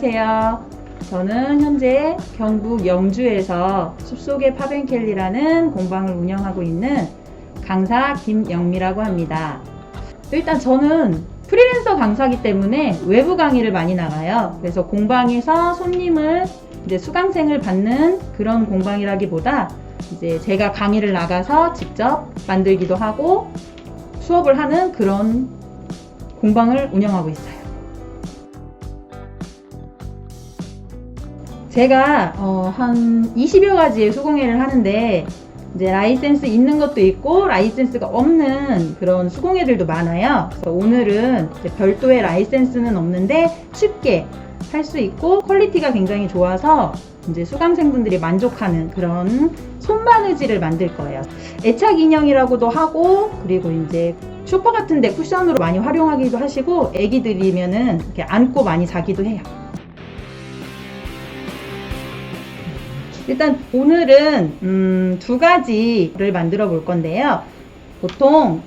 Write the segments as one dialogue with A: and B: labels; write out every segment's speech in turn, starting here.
A: 안녕하세요. 저는 현재 경북 영주에서 숲속의 파벤켈리라는 공방을 운영하고 있는 강사 김영미라고 합니다. 일단 저는 프리랜서 강사기 때문에 외부 강의를 많이 나가요. 그래서 공방에서 손님을 이제 수강생을 받는 그런 공방이라기보다 이제 제가 강의를 나가서 직접 만들기도 하고 수업을 하는 그런 공방을 운영하고 있어요. 제가 어, 한 20여 가지의 수공예를 하는데 이제 라이센스 있는 것도 있고 라이센스가 없는 그런 수공예들도 많아요. 그래서 오늘은 별도의 라이센스는 없는데 쉽게 할 수 있고 퀄리티가 굉장히 좋아서 이제 수강생분들이 만족하는 그런 손바느질을 만들 거예요. 애착 인형이라고도 하고 그리고 이제 쇼파 같은데 쿠션으로 많이 활용하기도 하시고 애기들이면은 이렇게 안고 많이 자기도 해요. 일단 오늘은 음, 두 가지를 만들어 볼 건데요. 보통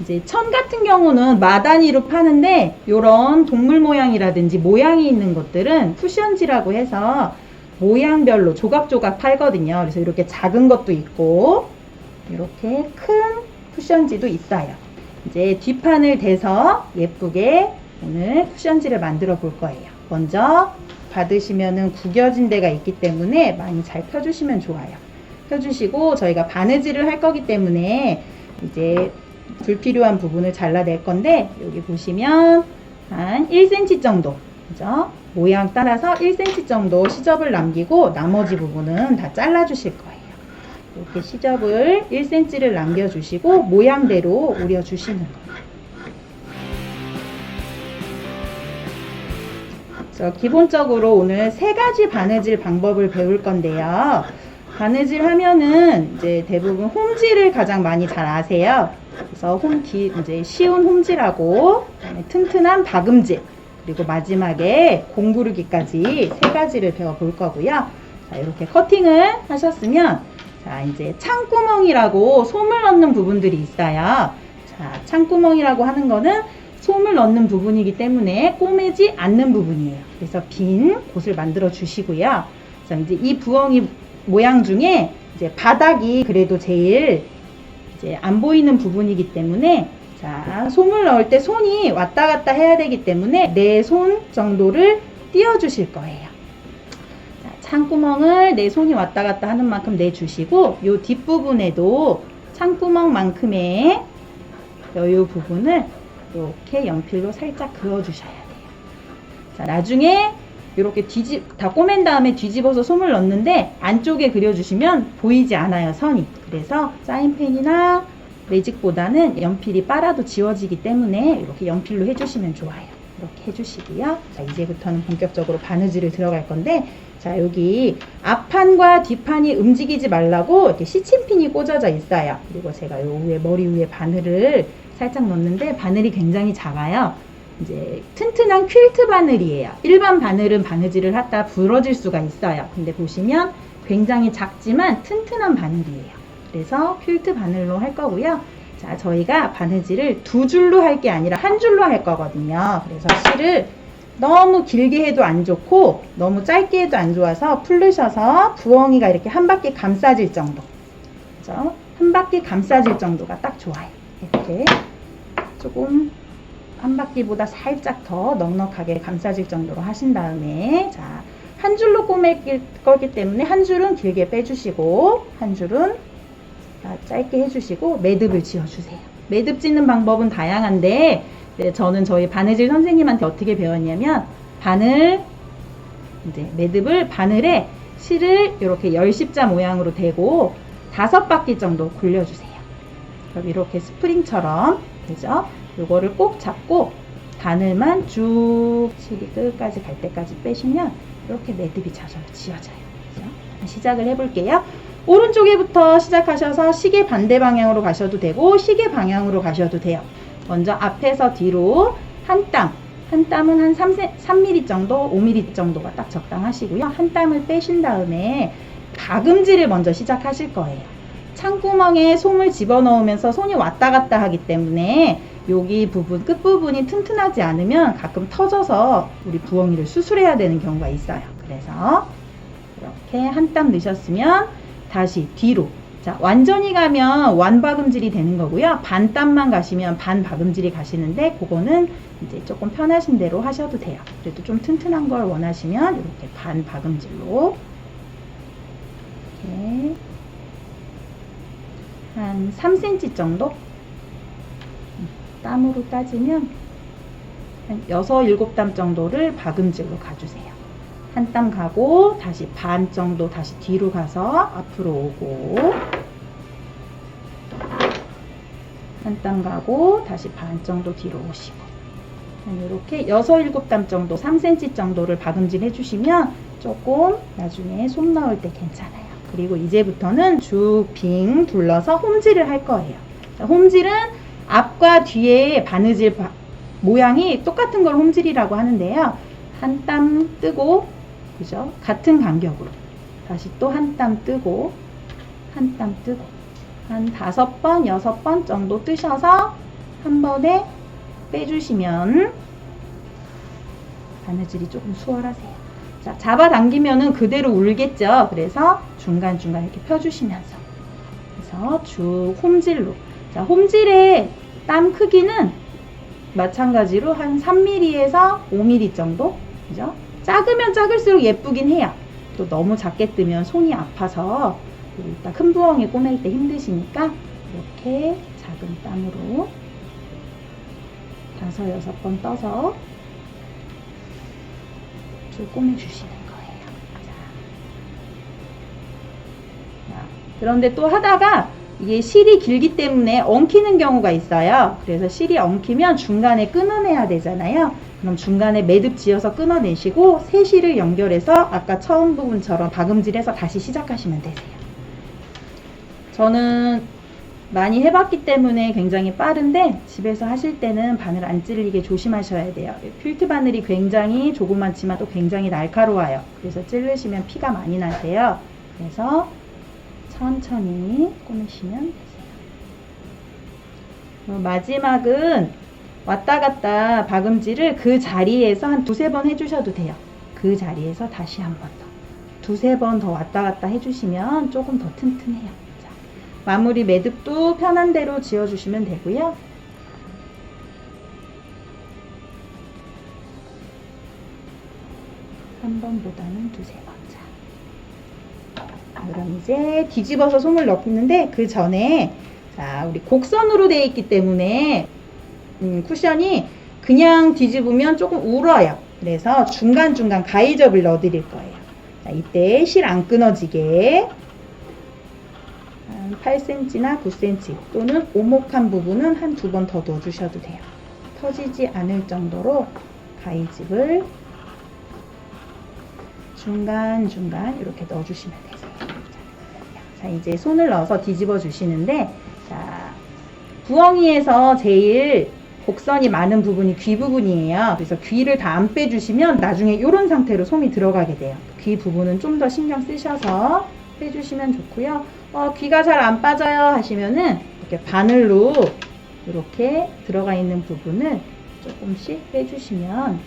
A: 이제 천 같은 경우는 마단위로 파는데 이런 동물 모양이라든지 모양이 있는 것들은 쿠션지라고 해서 모양별로 조각조각 팔거든요. 그래서 이렇게 작은 것도 있고 이렇게 큰 쿠션지도 있어요. 이제 뒷판을 대서 예쁘게 오늘 쿠션지를 만들어 볼 거예요. 먼저 받으시면은 구겨진 데가 있기 때문에 많이 잘 펴주시면 좋아요. 펴주시고 저희가 바느질을 할 거기 때문에 이제 불필요한 부분을 잘라낼 건데 여기 보시면 한 1cm 정도 그죠? 모양 따라서 1cm 정도 시접을 남기고 나머지 부분은 다 잘라 주실 거예요. 이렇게 시접을 1cm를 남겨주시고 모양대로 오려주시는 거예요. 기본적으로 오늘 세 가지 바느질 방법을 배울 건데요. 바느질 하면은 이제 대부분 홈질을 가장 많이 잘 아세요. 그래서 홈 기 이제 쉬운 홈질하고 튼튼한 박음질 그리고 마지막에 공구르기까지 세 가지를 배워볼 거고요. 자 이렇게 커팅을 하셨으면 자 이제 창구멍이라고 솜을 넣는 부분들이 있어요. 자 창구멍이라고 하는 거는 솜을 넣는 부분이기 때문에 꼬매지 않는 부분이에요. 그래서 빈 곳을 만들어 주시고요. 그래서 이제 이 부엉이 모양 중에 이제 바닥이 그래도 제일 이제 안 보이는 부분이기 때문에 자 솜을 넣을 때 손이 왔다 갔다 해야 되기 때문에 내손 정도를 띄워 주실 거예요. 자, 창구멍을 내 손이 왔다 갔다 하는 만큼 내 주시고 요 뒷부분에도 창구멍만큼의 여유 부분을 이렇게 연필로 살짝 그어 주셔야 돼요. 자, 나중에 이렇게 뒤집 다 꼬맨 다음에 뒤집어서 솜을 넣는데 안쪽에 그려주시면 보이지 않아요 선이. 그래서 사인펜이나 매직보다는 연필이 빨아도 지워지기 때문에 이렇게 연필로 해주시면 좋아요. 이렇게 해주시고요. 자 이제부터는 본격적으로 바느질을 들어갈 건데 자 여기 앞판과 뒷판이 움직이지 말라고 이렇게 시침핀이 꽂아져 있어요. 그리고 제가 요 위에 머리 위에 바늘을 살짝 넣는데 바늘이 굉장히 작아요 이제 튼튼한 퀼트 바늘이에요. 일반 바늘은 바느질을 하다 부러질 수가 있어요. 근데 보시면 굉장히 작지만 튼튼한 바늘이에요. 그래서 퀼트 바늘로 할 거고요. 자, 저희가 바느질을 두 줄로 할 게 아니라 한 줄로 할 거거든요. 그래서 실을 너무 길게 해도 안 좋고 너무 짧게 해도 안 좋아서 풀르셔서 부엉이가 이렇게 한 바퀴 감싸질 정도. 그죠? 한 바퀴 감싸질 정도가 딱 좋아요. 이렇게 조금 한 바퀴보다 살짝 더 넉넉하게 감싸질 정도로 하신 다음에 자, 한 줄로 꼬맬 거기 때문에 한 줄은 길게 빼주시고 한 줄은 자, 짧게 해주시고 매듭을 지어주세요. 매듭 짓는 방법은 다양한데 네, 저는 저희 바느질 선생님한테 어떻게 배웠냐면 바늘 이제 매듭을 바늘에 실을 이렇게 열십자 모양으로 대고 다섯 바퀴 정도 굴려주세요. 그럼 이렇게 스프링처럼 되죠? 요거를 꼭 잡고 바늘만 쭉 실이 끝까지 갈 때까지 빼시면 이렇게 매듭이 자동으로 지어져요. 그죠? 시작을 해볼게요. 오른쪽에부터 시작하셔서 시계 반대 방향으로 가셔도 되고 시계 방향으로 가셔도 돼요. 먼저 앞에서 뒤로 한 땀, 한 땀은 한 3, 3mm 정도, 5mm 정도가 딱 적당하시고요. 한 땀을 빼신 다음에 박음질을 먼저 시작하실 거예요. 창구멍에 솜을 집어넣으면서 손이 왔다 갔다 하기 때문에 여기 부분 끝부분이 튼튼하지 않으면 가끔 터져서 우리 부엉이를 수술해야 되는 경우가 있어요. 그래서 이렇게 한 땀 넣으셨으면 다시 뒤로 자 완전히 가면 완박음질이 되는 거고요. 반 땀만 가시면 반 박음질이 가시는데 그거는 이제 조금 편하신 대로 하셔도 돼요. 그래도 좀 튼튼한 걸 원하시면 이렇게 반 박음질로 이렇게 한 3cm 정도 음, 땀으로 따지면 한 6, 7땀 정도를 박음질로 가주세요. 한 땀 가고 다시 반 정도 다시 뒤로 가서 앞으로 오고 한 땀 가고 다시 반 정도 뒤로 오시고 이렇게 6, 7땀 정도 3cm 정도를 박음질 해주시면 조금 나중에 솜 넣을 때 괜찮아요. 그리고 이제부터는 쭉 빙 둘러서 홈질을 할 거예요. 자, 홈질은 앞과 뒤에 바느질 바- 모양이 똑같은 걸 홈질이라고 하는데요. 한 땀 뜨고, 그죠? 같은 간격으로. 다시 또 한 땀 뜨고, 한 땀 뜨고. 한 다섯 번, 여섯 번 정도 뜨셔서 한 번에 빼주시면 바느질이 조금 수월하세요. 자, 잡아당기면은 그대로 울겠죠. 그래서 중간중간 이렇게 펴주시면서. 그래서 쭉 홈질로. 자, 홈질의 땀 크기는 마찬가지로 한 3mm에서 5mm 정도. 그죠? 작으면 작을수록 예쁘긴 해요. 또 너무 작게 뜨면 손이 아파서 일단 큰 부엉이 꼬맬 때 힘드시니까 이렇게 작은 땀으로 다섯 여섯 번 떠서 쭉 꼬매주시는 거예요. 자. 자, 그런데 또 하다가 이게 실이 길기 때문에 엉키는 경우가 있어요. 그래서 실이 엉키면 중간에 끊어내야 되잖아요. 그럼 중간에 매듭 지어서 끊어내시고 새 실을 연결해서 아까 처음 부분처럼 박음질해서 다시 시작하시면 되세요. 저는 많이 해봤기 때문에 굉장히 빠른데 집에서 하실 때는 바늘 안 찔리게 조심하셔야 돼요. 필트 바늘이 굉장히 조그맣지만 또 굉장히 날카로워요. 그래서 찔르시면 피가 많이 나세요. 그래서 천천히 꼬매시면 되세요. 어, 마지막은 왔다 갔다 박음질을 그 자리에서 한 두세 번 해주셔도 돼요. 그 자리에서 다시 한 번 더. 두세 번 더 왔다 갔다 해주시면 조금 더 튼튼해요. 자, 마무리 매듭도 편한 대로 지어주시면 되고요. 한 번보다는 두세 번. 자, 그럼 이제 뒤집어서 솜을 넣는데 그 전에 자 우리 곡선으로 되어 있기 때문에 음, 쿠션이 그냥 뒤집으면 조금 울어요. 그래서 중간중간 가이접을 넣어 드릴 거예요. 자, 이때 실 안 끊어지게 한 8cm나 9cm 또는 오목한 부분은 한 두 번 더 넣어주셔도 돼요. 터지지 않을 정도로 가이집을 중간중간 이렇게 넣어주시면 되세요. 자, 이제 손을 넣어서 뒤집어 주시는데, 자, 부엉이에서 제일 곡선이 많은 부분이 귀 부분이에요. 그래서 귀를 다 안 빼주시면 나중에 이런 상태로 솜이 들어가게 돼요. 귀 부분은 좀 더 신경 쓰셔서 빼주시면 좋고요. 어, 귀가 잘 안 빠져요 하시면은 이렇게 바늘로 이렇게 들어가 있는 부분을 조금씩 빼주시면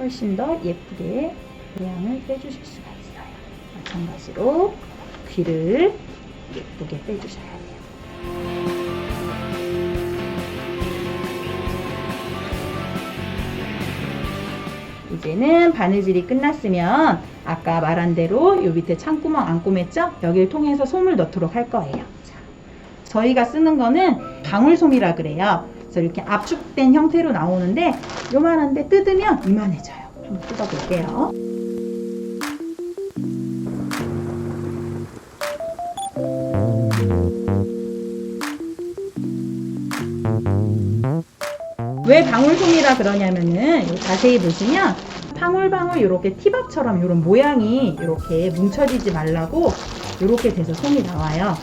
A: 훨씬 더 예쁘게 모양을 빼주실 수가 있어요. 마찬가지로 귀를 예쁘게 빼주셔야 돼요. 이제는 바느질이 끝났으면 아까 말한 대로 요 밑에 창구멍 안 꼬맸죠? 여기를 통해서 솜을 넣도록 할 거예요. 자, 저희가 쓰는 거는 방울솜이라 그래요. 그래서 이렇게 압축된 형태로 나오는데 요만한데 뜯으면 이만해져요. 한번 뜯어볼게요. 왜 방울솜이라 그러냐면은 요 자세히 보시면 방울방울 이렇게 티밥처럼 이런 모양이 이렇게 뭉쳐지지 말라고 이렇게 돼서 솜이 나와요.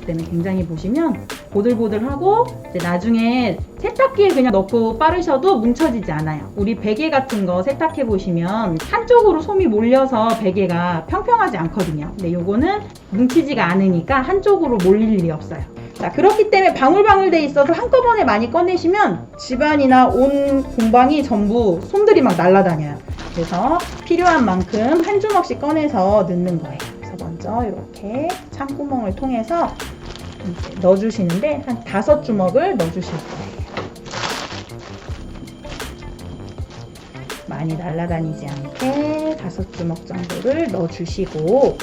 A: 그때문에 굉장히 보시면 보들보들하고 나중에 세탁기에 그냥 넣고 빠르셔도 뭉쳐지지 않아요. 우리 베개 같은 거 세탁해 보시면 한쪽으로 솜이 몰려서 베개가 평평하지 않거든요. 근데 요거는 뭉치지가 않으니까 한쪽으로 몰릴 일이 없어요. 자, 그렇기 때문에 방울방울 돼 있어서 한꺼번에 많이 꺼내시면 집안이나 온 공방이 전부 솜들이 막 날아다녀요. 그래서 필요한 만큼 한 주먹씩 꺼내서 넣는 거예요. 그래서 먼저 이렇게 창구멍을 통해서 넣어주시는데 한 다섯 주먹을 넣어주실 거예요. 많이 날아다니지 않게 다섯 주먹 정도를 넣어주시고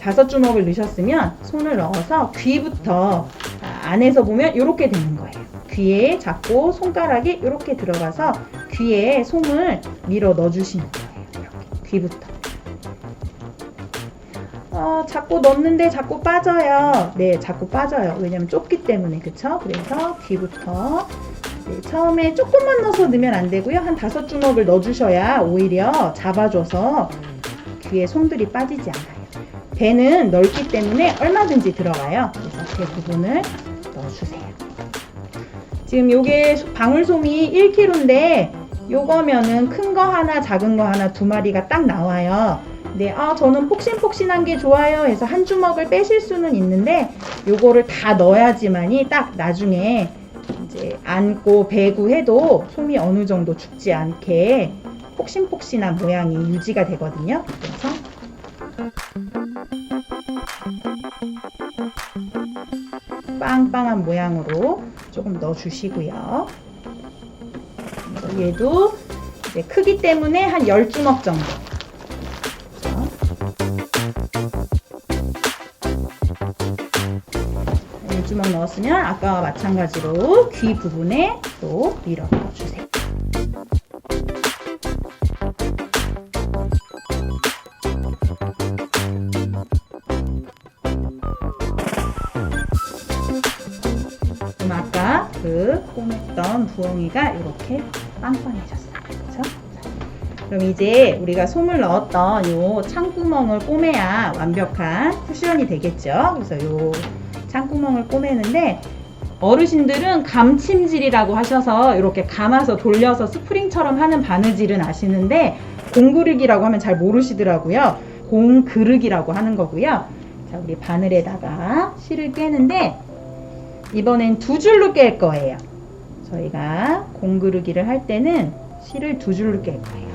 A: 다섯 주먹을 넣으셨으면 손을 넣어서 귀부터 아, 안에서 보면 이렇게 되는 거예요. 귀에 잡고 손가락이 이렇게 들어가서 귀에 솜을 밀어 넣어주시는 거예요. 이렇게 귀부터. 어, 자꾸 넣는데 자꾸 빠져요. 네, 자꾸 빠져요. 왜냐면 좁기 때문에, 그쵸? 그래서 귀부터. 네, 처음에 조금만 넣어서 넣으면 안 되고요. 한 다섯 주먹을 넣어주셔야 오히려 잡아줘서 귀에 솜들이 빠지지 않아요. 배는 넓기 때문에 얼마든지 들어가요. 그래서 배 부분을 넣어주세요. 지금 요게 방울솜이 1kg인데 요거면은 큰 거 하나, 작은 거 하나 두 마리가 딱 나와요. 네, 아, 저는 폭신폭신한 게 좋아요 해서 한 주먹을 빼실 수는 있는데 요거를 다 넣어야지만이 딱 나중에 이제 안고 배고 해도 솜이 어느 정도 죽지 않게 폭신폭신한 모양이 유지가 되거든요. 그래서 빵빵한 모양으로 조금 넣어주시고요. 얘도 이제 크기 때문에 한 10주먹 정도. 그렇죠? 10주먹 넣었으면 아까와 마찬가지로 귀 부분에 또 밀어 넣어주세요. 꼬맸던 부엉이가 이렇게 빵빵해졌어요. 그렇죠? 자, 그럼 이제 우리가 솜을 넣었던 요 창구멍을 꼬매야 완벽한 쿠션이 되겠죠. 그래서 요 창구멍을 꼬매는데 어르신들은 감침질이라고 하셔서 이렇게 감아서 돌려서 스프링처럼 하는 바느질은 아시는데 공그르기라고 하면 잘 모르시더라고요. 공그르기라고 하는 거고요. 자, 우리 바늘에다가 실을 꿰는데 이번엔 두 줄로 깰 거예요. 저희가 공그르기를 할 때는 실을 두 줄로 깰 거예요.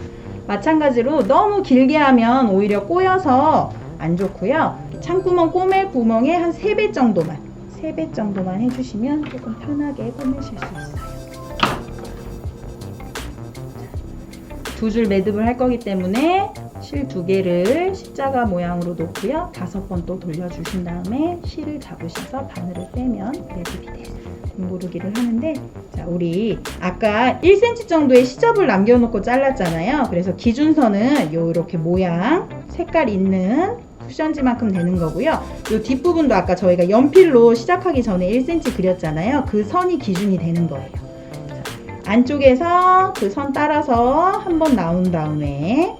A: 마찬가지로 너무 길게 하면 오히려 꼬여서 안 좋고요. 창구멍 꼬맬 구멍에 한세배 정도만, 세배 정도만 해주시면 조금 편하게 꼬매실 수 있어요. 두 줄 매듭을 할 거기 때문에 실 두 개를 십자가 모양으로 놓고요. 다섯 번 또 돌려주신 다음에 실을 잡으셔서 바늘을 빼면 매듭이 돼요. 공고르기를 하는데 자 우리 아까 1cm 정도의 시접을 남겨놓고 잘랐잖아요. 그래서 기준선은 요 이렇게 모양 색깔 있는 쿠션지만큼 되는 거고요. 요 뒷부분도 아까 저희가 연필로 시작하기 전에 1cm 그렸잖아요. 그 선이 기준이 되는 거예요. 자, 안쪽에서 그 선 따라서 한번 나온 다음에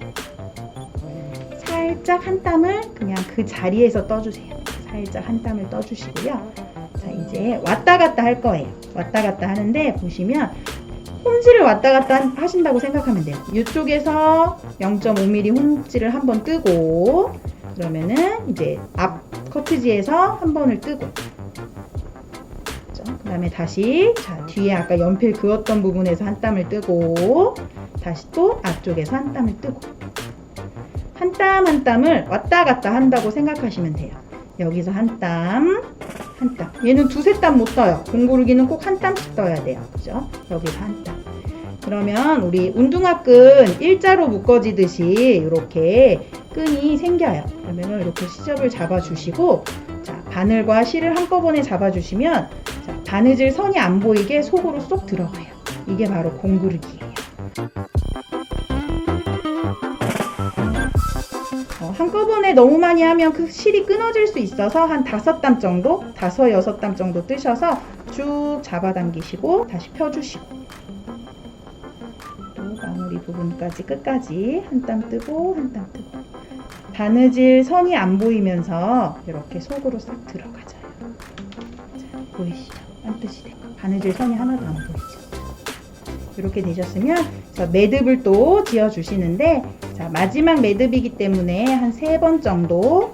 A: 살짝 한 땀을 그냥 그 자리에서 떠주세요. 살짝 한 땀을 떠주시고요. 자, 이제 왔다 갔다 할 거예요. 왔다 갔다 하는데 보시면 홈질을 왔다 갔다 한- 하신다고 생각하면 돼요. 이쪽에서 0.5mm 홈질을 한 번 뜨고 그러면은 이제 앞 커트지에서 한 번을 뜨고 그 다음에 다시 자 뒤에 아까 연필 그었던 부분에서 한 땀을 뜨고 다시 또 앞쪽에서 한 땀을 뜨고 한 땀 한 땀을 왔다 갔다 한다고 생각하시면 돼요. 여기서 한 땀, 한 땀. 얘는 두세 땀 못 떠요. 공고르기는 꼭 한 땀씩 떠야 돼요. 그죠? 여기서 한 땀. 그러면 우리 운동화끈 일자로 묶어지듯이 이렇게 끈이 생겨요. 그러면 이렇게 시접을 잡아주시고 자, 바늘과 실을 한꺼번에 잡아주시면 자, 바느질 선이 안 보이게 속으로 쏙 들어가요. 이게 바로 공구르기예요. 한꺼번에 너무 많이 하면 그 실이 끊어질 수 있어서 한 다섯 땀 정도, 다섯 여섯 땀 정도 뜨셔서 쭉 잡아당기시고 다시 펴주시고 또 마무리 부분까지 끝까지 한 땀 뜨고 한 땀 뜨고 바느질 선이 안 보이면서 이렇게 속으로 싹 들어가져요. 자, 보이시죠? 된 거. 바느질 선이 하나도 안 보이죠? 이렇게 되셨으면 자, 매듭을 또 지어 주시는데 자, 마지막 매듭이기 때문에 한 세 번 정도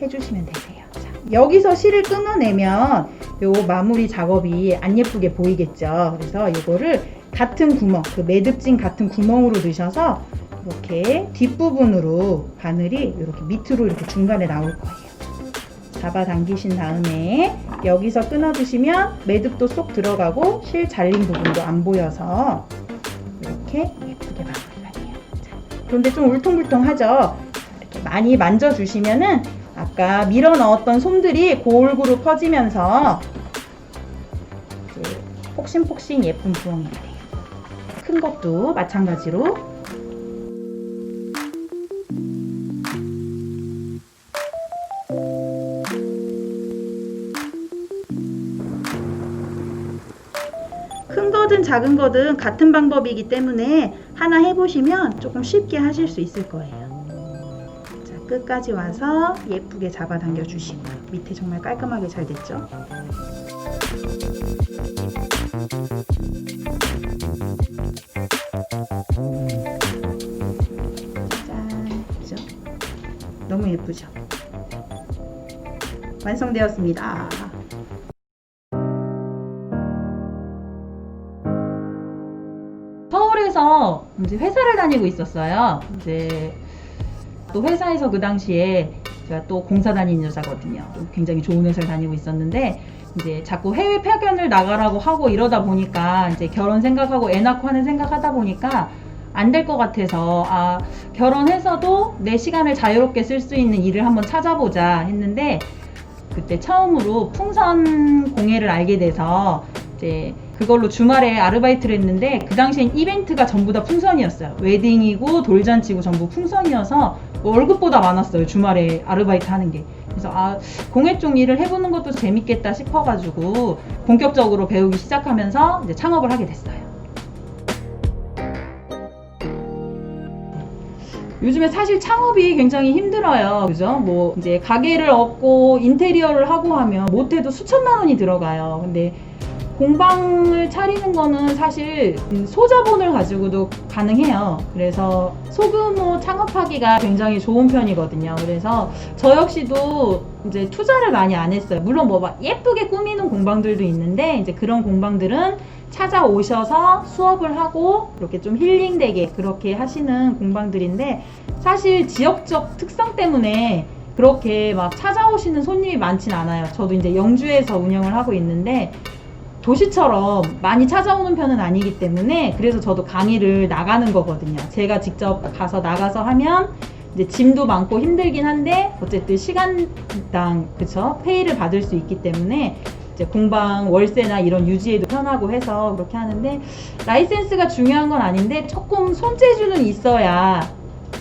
A: 해주시면 되세요. 자, 여기서 실을 끊어내면 요 마무리 작업이 안 예쁘게 보이겠죠. 그래서 이거를 같은 구멍, 그 매듭진 같은 구멍으로 넣으셔서 이렇게 뒷부분으로 바늘이 이렇게 밑으로 이렇게 중간에 나올 거예요. 잡아당기신 다음에 여기서 끊어주시면 매듭도 쏙 들어가고 실 잘린 부분도 안 보여서 이렇게 예쁘게 그런데 좀 울퉁불퉁하죠? 이렇게 많이 만져주시면은 아까 밀어 넣었던 솜들이 골고루 퍼지면서 이제 폭신폭신 예쁜 부엉이가 돼요. 큰 것도 마찬가지로 작은 거든 같은 방법이기 때문에 하나 해보시면 조금 쉽게 하실 수 있을 거예요. 자, 끝까지 와서 예쁘게 잡아당겨 주시고요. 밑에 정말 깔끔하게 잘 됐죠? 짠, 그죠? 너무 예쁘죠? 완성되었습니다. 이제 회사를 다니고 있었어요. 이제 또 회사에서 그 당시에 제가 또 공사 다니는 여자거든요. 또 굉장히 좋은 회사를 다니고 있었는데 이제 자꾸 해외 파견을 나가라고 하고 이러다 보니까 이제 결혼 생각하고 애 낳고 하는 생각하다 보니까 안 될 것 같아서 아 결혼해서도 내 시간을 자유롭게 쓸 수 있는 일을 한번 찾아보자 했는데 그때 처음으로 풍선 공예를 알게 돼서 이제 그걸로 주말에 아르바이트를 했는데 그 당시엔 이벤트가 전부 다 풍선이었어요. 웨딩이고 돌잔치고 전부 풍선이어서 월급보다 많았어요. 주말에 아르바이트 하는 게. 그래서 아 공예 쪽 일을 해보는 것도 재밌겠다 싶어가지고 본격적으로 배우기 시작하면서 이제 창업을 하게 됐어요. 요즘에 사실 창업이 굉장히 힘들어요. 그죠? 뭐, 이제 가게를 얻고 인테리어를 하고 하면 못해도 수천만 원이 들어가요. 근데 공방을 차리는 거는 사실 소자본을 가지고도 가능해요. 그래서 소규모 창업하기가 굉장히 좋은 편이거든요. 그래서 저 역시도 이제 투자를 많이 안 했어요. 물론 뭐 막 예쁘게 꾸미는 공방들도 있는데 이제 그런 공방들은 찾아오셔서 수업을 하고 이렇게 좀 힐링되게 그렇게 하시는 공방들인데 사실 지역적 특성 때문에 그렇게 막 찾아오시는 손님이 많진 않아요. 저도 이제 영주에서 운영을 하고 있는데 도시처럼 많이 찾아오는 편은 아니기 때문에 그래서 저도 강의를 나가는 거거든요. 제가 직접 가서 나가서 하면 이제 짐도 많고 힘들긴 한데 어쨌든 시간당 그쵸 페이를 받을 수 있기 때문에 이제 공방 월세나 이런 유지에도 편하고 해서 그렇게 하는데 라이센스가 중요한 건 아닌데 조금 손재주는 있어야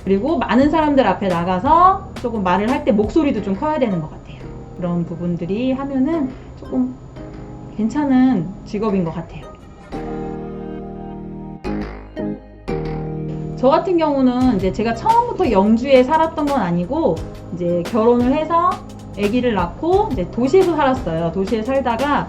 A: 그리고 많은 사람들 앞에 나가서 조금 말을 할 때 목소리도 좀 커야 되는 것 같아요. 그런 부분들이 하면은 조금 괜찮은 직업인 것 같아요. 저 같은 경우는 이제 제가 처음부터 영주에 살았던 건 아니고 이제 결혼을 해서 아기를 낳고 이제 도시에서 살았어요. 도시에 살다가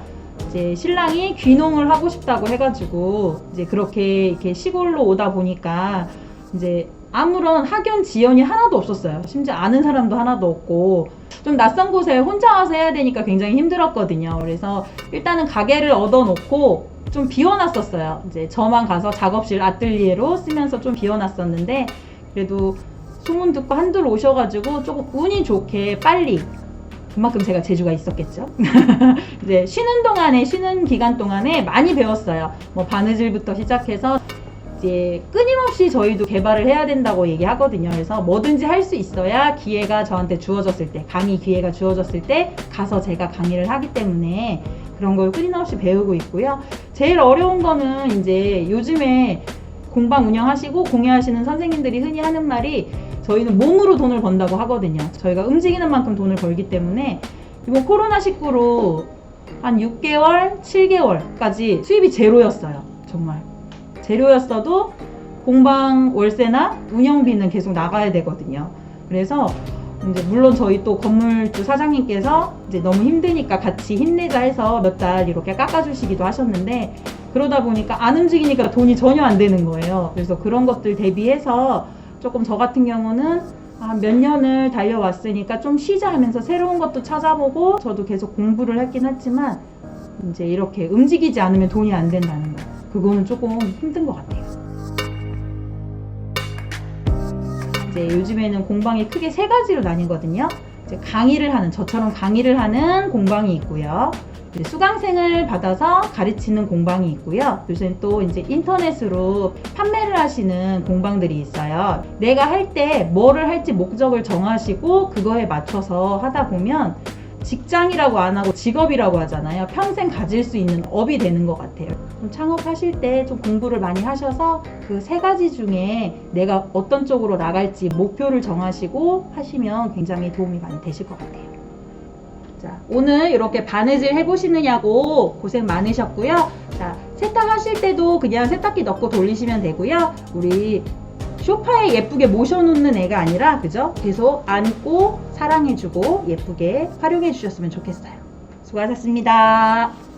A: 이제 신랑이 귀농을 하고 싶다고 해가지고 이제 그렇게 이렇게 시골로 오다 보니까 이제 아무런 학연 지연이 하나도 없었어요. 심지어 아는 사람도 하나도 없고 좀 낯선 곳에 혼자 와서 해야 되니까 굉장히 힘들었거든요. 그래서 일단은 가게를 얻어놓고 좀 비워놨었어요. 이제 저만 가서 작업실 아뜰리에로 쓰면서 좀 비워놨었는데 그래도 소문 듣고 한둘 오셔가지고 조금 운이 좋게 빨리 그만큼 제가 재주가 있었겠죠. 이제 쉬는 동안에 쉬는 기간 동안에 많이 배웠어요. 뭐 바느질부터 시작해서 이제 끊임없이 저희도 개발을 해야 된다고 얘기하거든요. 그래서 뭐든지 할 수 있어야 기회가 저한테 주어졌을 때, 강의 기회가 주어졌을 때 가서 제가 강의를 하기 때문에 그런 걸 끊임없이 배우고 있고요. 제일 어려운 거는 이제 요즘에 공방 운영하시고 공예하시는 선생님들이 흔히 하는 말이 저희는 몸으로 돈을 번다고 하거든요. 저희가 움직이는 만큼 돈을 벌기 때문에 이번 코로나19로 한 6개월, 7개월까지 수입이 제로였어요. 정말. 재료였어도 공방 월세나 운영비는 계속 나가야 되거든요. 그래서 이제 물론 저희 또 건물주 사장님께서 이제 너무 힘드니까 같이 힘내자 해서 몇 달 이렇게 깎아주시기도 하셨는데 그러다 보니까 안 움직이니까 돈이 전혀 안 되는 거예요. 그래서 그런 것들 대비해서 조금 저 같은 경우는 아, 몇 년을 달려왔으니까 좀 쉬자 하면서 새로운 것도 찾아보고 저도 계속 공부를 했긴 했지만 이제 이렇게 움직이지 않으면 돈이 안 된다는 거. 그거는 조금 힘든 것 같아요. 이제 요즘에는 공방이 크게 세 가지로 나뉘거든요. 이제 강의를 하는 저처럼 강의를 하는 공방이 있고요. 수강생을 받아서 가르치는 공방이 있고요. 요새는 또 이제 인터넷으로 판매를 하시는 공방들이 있어요. 내가 할 때 뭐를 할지 목적을 정하시고 그거에 맞춰서 하다 보면 직장이라고 안 하고 직업이라고 하잖아요. 평생 가질 수 있는 업이 되는 것 같아요. 좀 창업하실 때 좀 공부를 많이 하셔서 그 세 가지 중에 내가 어떤 쪽으로 나갈지 목표를 정하시고 하시면 굉장히 도움이 많이 되실 것 같아요. 자, 오늘 이렇게 바느질 해보시느냐고 고생 많으셨고요. 자, 세탁하실 때도 그냥 세탁기 넣고 돌리시면 되고요. 우리 소파에 예쁘게 모셔놓는 애가 아니라, 그죠? 계속 안고 사랑해주고 예쁘게 활용해 주셨으면 좋겠어요. 수고하셨습니다.